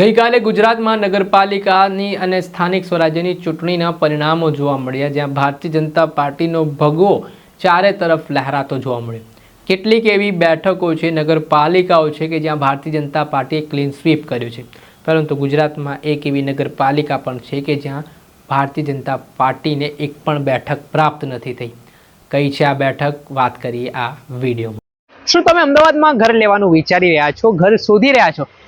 ગઈકાલે ગુજરાતમાં નગરપાલિકાની અને સ્થાનિક સ્વરાજ્યની ચૂંટણીના પરિણામો જોવા મળ્યા, જ્યાં ભારતીય જનતા પાર્ટીનો ભગવો ચારે તરફ લહેરાતો જોવા મળ્યો. કેટલીક એવી બેઠકો છે, નગરપાલિકાઓ છે કે જ્યાં ભારતીય જનતા પાર્ટીએ ક્લીન સ્વીપ કર્યું છે. પરંતુ ગુજરાતમાં એક એવી નગરપાલિકા પણ છે કે જ્યાં ભારતીય જનતા પાર્ટીને એક પણ બેઠક પ્રાપ્ત નથી થઈ. કઈ છે આ બેઠક? વાત કરીએ આ વિડીયોમાં. શું તમે અમદાવાદમાં ઘર લેવાનું વિચારી રહ્યા છો? ઘર શોધી રહ્યા છો?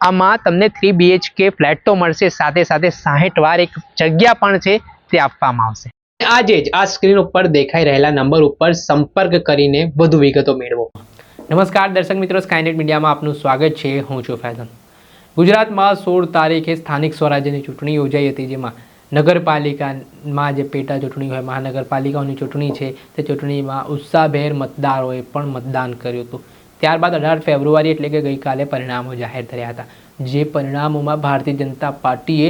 આમાં તમને થ્રી બીએચકે ફ્લેટ તો મળશે સાથે સાથે સાહીઠ વાર એક જગ્યા પણ છે તે આપવામાં આવશે. આજે જ આ સ્ક્રીન ઉપર દેખાઈ રહેલા નંબર ઉપર સંપર્ક કરીને વધુ વિગતો મેળવો. નમસ્કાર દર્શક મિત્રો સ્કાયનેટ મીડિયામાં આપનું સ્વાગત છે. હું છું ફૈઝન ગુજરાતમાં સોળ તારીખે સ્થાનિક સ્વરાજ્યની ચૂંટણી યોજાઈ હતી જેમાં નગરપાલિકામાં જે પેટા ચૂંટણી હોય મહાનગરપાલિકાઓની ચૂંટણી છે તે ચૂંટણીમાં ઉત્સાહભેર મતદારોએ પણ મતદાન કર્યું હતું. ત્યારબાદ અઢાર ફેબ્રુઆરી એટલે કે ગઈકાલે પરિણામો જાહેર થયા હતા, જે પરિણામોમાં ભારતીય જનતા પાર્ટીએ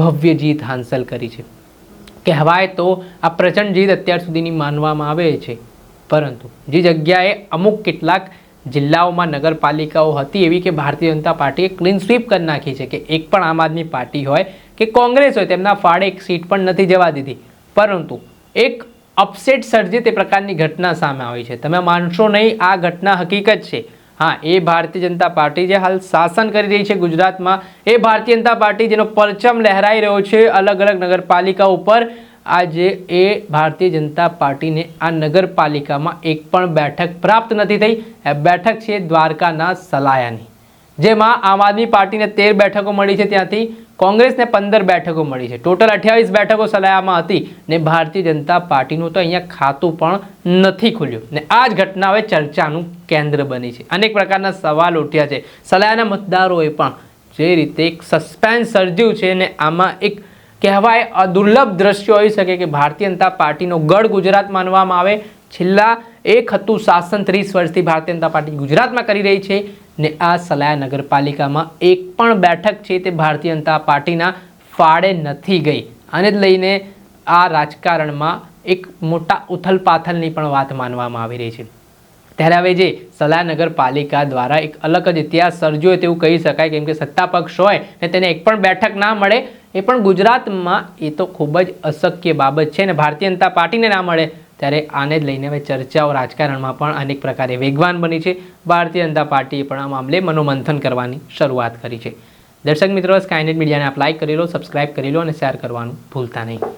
ભવ્ય જીત હાંસલ કરી છે. કહેવાય તો આ પ્રચંડ જીત અત્યાર સુધીની માનવામાં આવે છે, પરંતુ જે જગ્યાએ અમુક કેટલાક જિલ્લાઓમાં નગરપાલિકાઓ હતી એવી કે ભારતીય જનતા પાર્ટીએ ક્લીન સ્વીપ કરી નાખી છે કે એક પણ આમ આદમી પાર્ટી હોય કે કોંગ્રેસ હોય, તેમના ફાળે એક સીટ પણ નથી જવા દીધી. પરંતુ એક અપસેટ સર્જે તે પ્રકારની ઘટના સામે આવી છે. તમે માનશો નહીં, આ ઘટના હકીકત છે. હા, એ ભારતીય જનતા પાર્ટી જે હાલ શાસન કરી રહી છે ગુજરાતમાં, એ ભારતીય જનતા પાર્ટી જેનો પરચમ લહેરાઈ રહ્યો છે અલગ અલગ નગરપાલિકા ઉપર. આજે એ ભારતીય જનતા પાર્ટીને આ નગરપાલિકામાં એક પણ બેઠક પ્રાપ્ત નથી થઈ. એ બેઠક છે દ્વારકાના સલાયાની. જેમાં આમ આદમી પાર્ટીને તેર બેઠકો મળી છે ત્યાંથી. કોંગ્રેસને પંદર બેઠકો મળી છે. ટોટલ અઠ્યાવીસ બેઠકો સલાયામાં હતી ને ભારતીય જનતા પાર્ટીનું તો અહીંયા ખાતું પણ નથી ખુલ્યું. ને આ જ ઘટના હવે ચર્ચાનું કેન્દ્ર બની છે. અનેક પ્રકારના સવાલ ઉઠ્યા છે. સલાયાના મતદારોએ પણ જે રીતે એક સસ્પેન્સ સર્જ્યું છે ને આમાં એક કહેવાય અદુર્લભ દ્રશ્યો હોઈ શકે કે ભારતીય જનતા પાર્ટીનો ગઢ ગુજરાત માનવામાં આવે. છેલ્લા એક હતું શાસન ત્રીસ વર્ષથી ભારતીય જનતા પાર્ટી ગુજરાતમાં કરી રહી છે. ને આ સલાયા નગરપાલિકામાં એક પણ બેઠક છે તે ભારતીય જનતા પાર્ટીના ફાળે નથી ગઈ. આને લઈને આ રાજકારણમાં એક મોટા ઉથલપાથલની પણ વાત માનવામાં આવી રહી છે. ત્યારે હવે જે સલાહ નગરપાલિકા દ્વારા એક અલગ જ ઇતિહાસ સર્જ્યો તેવું કહી શકાય, કેમ કે સત્તા પક્ષ હોય ને તેને એક પણ બેઠક ના મળે, એ પણ ગુજરાતમાં એ તો ખૂબ જ અશક્ય બાબત છે ને ભારતીય જનતા પાર્ટીને ના મળે, ત્યારે આને જ લઈને હવે ચર્ચાઓ રાજકારણમાં પણ અનેક પ્રકારે વેગવાન બની છે. ભારતીય જનતા પાર્ટીએ પણ આ મામલે મનોમંથન કરવાની શરૂઆત કરી છે. દર્શક મિત્રો સ્કાયનેટ મીડિયાને આપ લાઇક કરી લો સબસ્ક્રાઇબ કરી લો અને શેર કરવાનું ભૂલતા નહીં.